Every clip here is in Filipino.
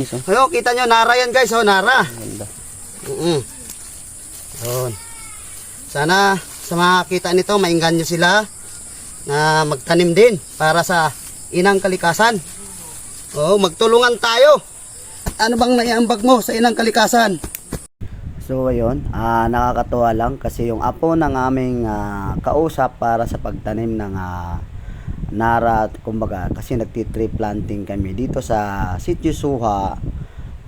Ayo, kita nyo, nara yan guys, oh, nara. Ganda. Mm Yun. Sana sa makakita nito, mainggan nyo sila na magtanim din para sa inang kalikasan. Oo, magtulungan tayo. Ano bang naiambag mo sa inang kalikasan? So ayun, ah, nakakatuwa lang kasi yung apo ng aming ah, kausap para sa pagtanim ng ah, nara kumbaga kasi nagti-tree planting kami dito sa Sitio Suha,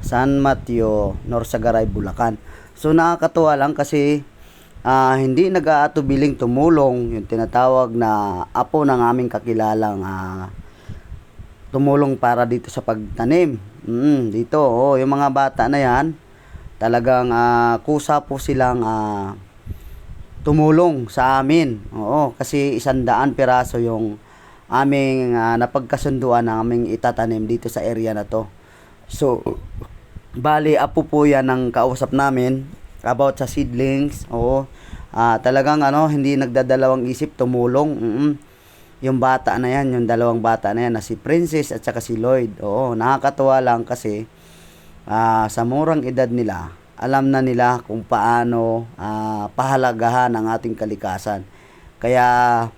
San Mateo, Norsagaray, Bulacan. So nakakatuwa lang kasi ah, hindi nag-aatubiling tumulong yung tinatawag na apo ng aming kakilalang ah, tumulong para dito sa pagtanim. Mm, dito, oh, yung mga bata na yan, talagang ah, kusa po silang ah, tumulong sa amin. Oo, kasi isandaan piraso yung aming ah, napagkasunduan na aming itatanim dito sa area na to. So, bali, apo po yan ng kausap namin about sa seedlings. Oo, ah, talagang ano, hindi nagdadalawang isip, tumulong. Mm-mm yung bata na yan, yung dalawang bata na yan, na si Princess at saka si Lloyd. Oo, nakakatuwa lang kasi ah, sa murang edad nila, alam na nila kung paano ah, pahalagahan ang ating kalikasan. Kaya,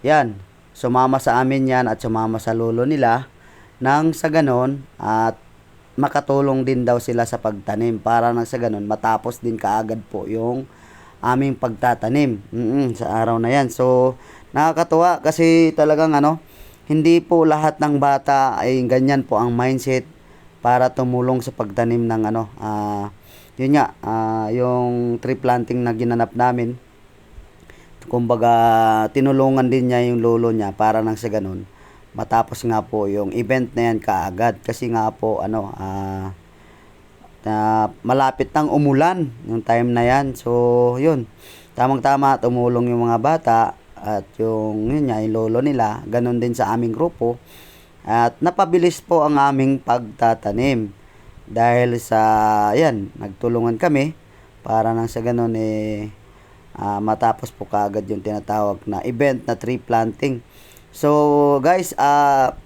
yan, sumama sa amin yan at sumama sa lolo nila nang sa ganon at makatulong din daw sila sa pagtanim para nang sa ganon matapos din kaagad po yung aming pagtatanim mm sa araw na yan. So, nakakatuwa kasi talagang ano, hindi po lahat ng bata ay ganyan po ang mindset para tumulong sa pagtanim ng ano, ah, yun nga, ah, yung tree planting na ginanap namin. Kumbaga, tinulungan din niya yung lolo niya para nang sa ganun. Matapos nga po yung event na yan kaagad kasi nga po ano, ah, na malapit nang umulan yung time na yan. So, yun. Tamang-tama, tumulong yung mga bata at yung, yun nga, yung lolo nila. Ganon din sa aming grupo. At napabilis po ang aming pagtatanim. Dahil sa, yan, nagtulungan kami para nang sa ganon eh, ah, matapos po kaagad yung tinatawag na event na tree planting. So, guys, ah,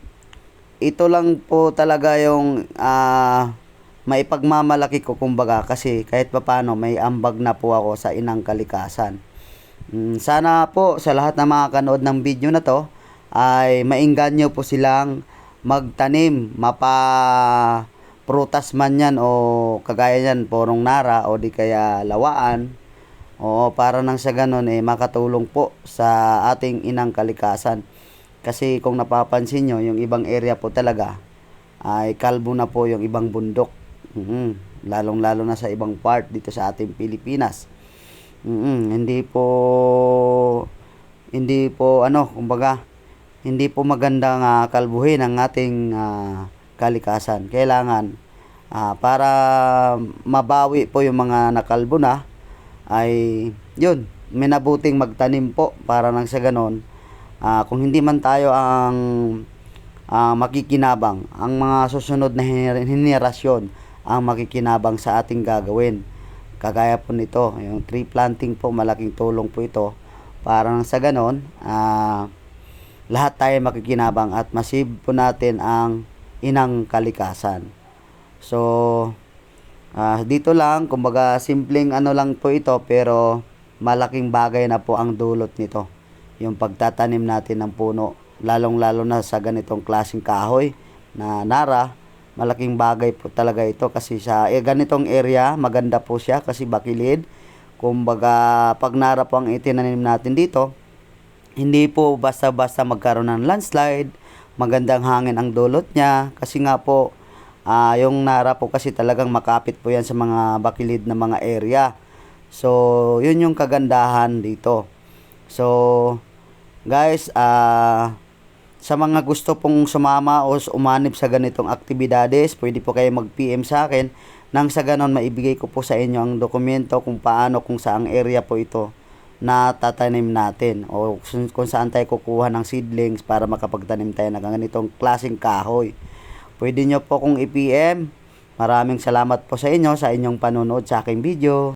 ito lang po talaga yung ah, maipagmamalaki ko kumbaga kasi kahit papano may ambag na po ako sa inang kalikasan. Mm, sana po sa lahat ng mga kanood ng video na to ay maingganyo po silang magtanim, mapa prutas man yan o kagaya yan porong nara o di kaya lawaan o para nang sa ganun eh makatulong po sa ating inang kalikasan. Kasi kung napapansin nyo, yung ibang area po talaga ay kalbo na po yung ibang bundok. Mhm. Lalong-lalo na sa ibang part dito sa ating Pilipinas. Mhm. Hindi po hindi po ano, kumbaga hindi po magandang ah, kalbuhin ang ating ah, kalikasan. Kailangan ah, para mabawi po yung mga nakalbo na ay yun, minabuting magtanim po para nang sa ganon ah, kung hindi man tayo ang ah, makikinabang, ang mga susunod na hener- henerasyon ang makikinabang sa ating gagawin. Kagaya po nito, yung tree planting po, malaking tulong po ito. Para nang sa ganon, ah, lahat tayo makikinabang at masib po natin ang inang kalikasan. So, ah, dito lang, kumbaga simpleng ano lang po ito pero malaking bagay na po ang dulot nito. Yung pagtatanim natin ng puno, lalong-lalo na sa ganitong klaseng kahoy na nara, malaking bagay po talaga ito kasi sa eh, ganitong area, maganda po siya kasi bakilid. Kumbaga, pag nara po ang itinanim natin dito, hindi po basta-basta magkaroon ng landslide, magandang hangin ang dulot niya kasi nga po ah, yung nara po kasi talagang makapit po yan sa mga bakilid na mga area. So, yun yung kagandahan dito. So, guys, ah sa mga gusto pong sumama o umanib sa ganitong aktibidades, pwede po kayo mag-PM sa akin nang sa ganon maibigay ko po sa inyo ang dokumento kung paano, kung saang area po ito na tatanim natin o kung saan tayo kukuha ng seedlings para makapagtanim tayo ng ganitong klaseng kahoy. Pwede nyo po kung i-PM. Maraming salamat po sa inyo sa inyong panonood sa aking video.